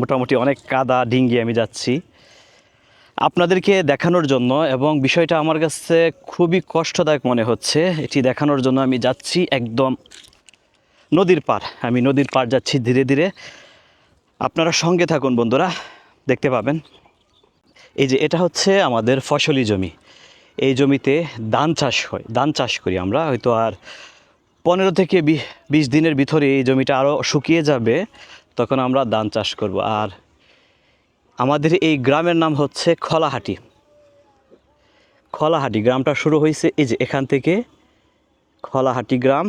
মোটামুটি অনেক কাদা, ডিঙ্গি আমি যাচ্ছি। আপনাদেরকে দেখানোর জন্য এবং বিষয়টা আমার কাছে খুবই কষ্টদায়ক মনে হচ্ছে, এটি দেখানোর জন্য আমি যাচ্ছি একদম নদীর পার আমি নদীর পার যাচ্ছি ধীরে ধীরে। আপনারা সঙ্গে থাকুন বন্ধুরা, দেখতে পাবেন। এই যে এটা হচ্ছে আমাদের ফসলি জমি। এই জমিতে ধান চাষ হয়, ধান চাষ করি আমরা, হয়তো আর পনেরো থেকে বিশ দিনের ভিতরে এই জমিটা আরও শুকিয়ে যাবে। তখন আমরা ধান চাষ করব। আর আমাদের এই গ্রামের নাম হচ্ছে খলাহাটি। খলাহাটি গ্রামটা শুরু হয়েছে এই যে এখান থেকে। খলাহাটি গ্রাম,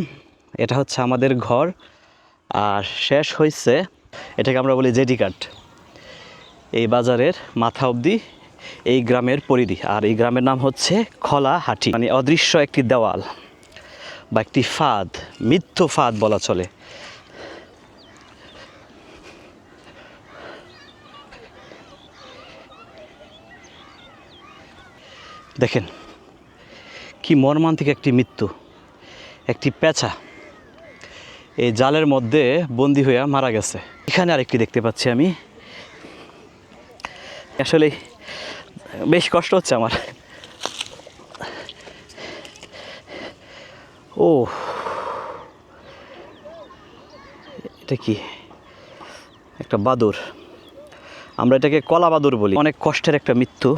এটা হচ্ছে আমাদের ঘর। আর শেষ হয়েছে এটাকে আমরা বলি জেডি কাট এই বাজারের মাথা অবধি এই গ্রামের পরিধি। আর এই গ্রামের নাম হচ্ছে খলাহাটি। মানে অদৃশ্য একটি দেওয়াল বা একটি ফাঁদ, মিথ্য ফাঁদ বলা চলে। দেখেন, কি মর্মান্তিক একটি মৃত্যু, একটি পেঁচা। এই জালের মধ্যে বন্দি হয়ে মারা গেছে। এখানে আরেকটি দেখতে পাচ্ছি আমি। আসলে বেশ কষ্ট হচ্ছে আমার। ও, এটা কি? একটা বাদুর। আমরা এটাকে কলা বাদুর বলি। অনেক কষ্টের একটা মৃত্যু।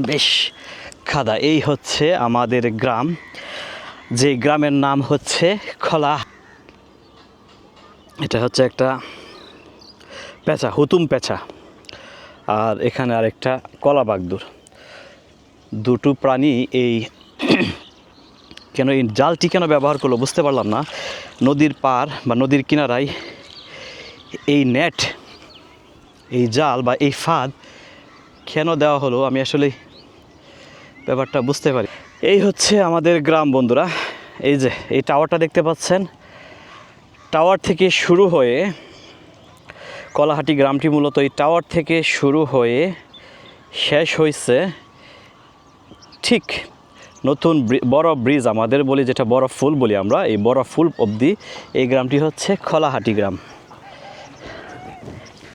বেশ। খাদা, এই হচ্ছে আমাদের গ্রাম। যে গ্রামের নাম হচ্ছে খলা। এটা হচ্ছে একটা পেঁচা, হুতুম পেঁচা। আর এখানে আরেকটা কলা বাগদুর। দুটো প্রাণী এই কেন এই জালটি কেন ব্যবহার করল বুঝতে পারলাম না। নদীর পার বা নদীর কিনারায় এই নেট, এই জাল বা এই ফাঁদ কেন দেওয়া হলো, আমি আসলে ব্যাপারটা বুঝতে পারি। এই হচ্ছে আমাদের গ্রাম বন্ধুরা, এই যে, এই টাওয়ারটা দেখতে পাচ্ছেন। টাওয়ার থেকে শুরু হয়ে কলাহাটি গ্রামটি মূলত এই টাওয়ার থেকে শুরু হয়ে শেষ হয়েছে ঠিক নতুন বড় ব্রিজ আমাদের বলি, যেটা বড় ফুল বলি আমরা, এই বড় ফুল অবধি এই গ্রামটি হচ্ছে খলাহাটি গ্রাম।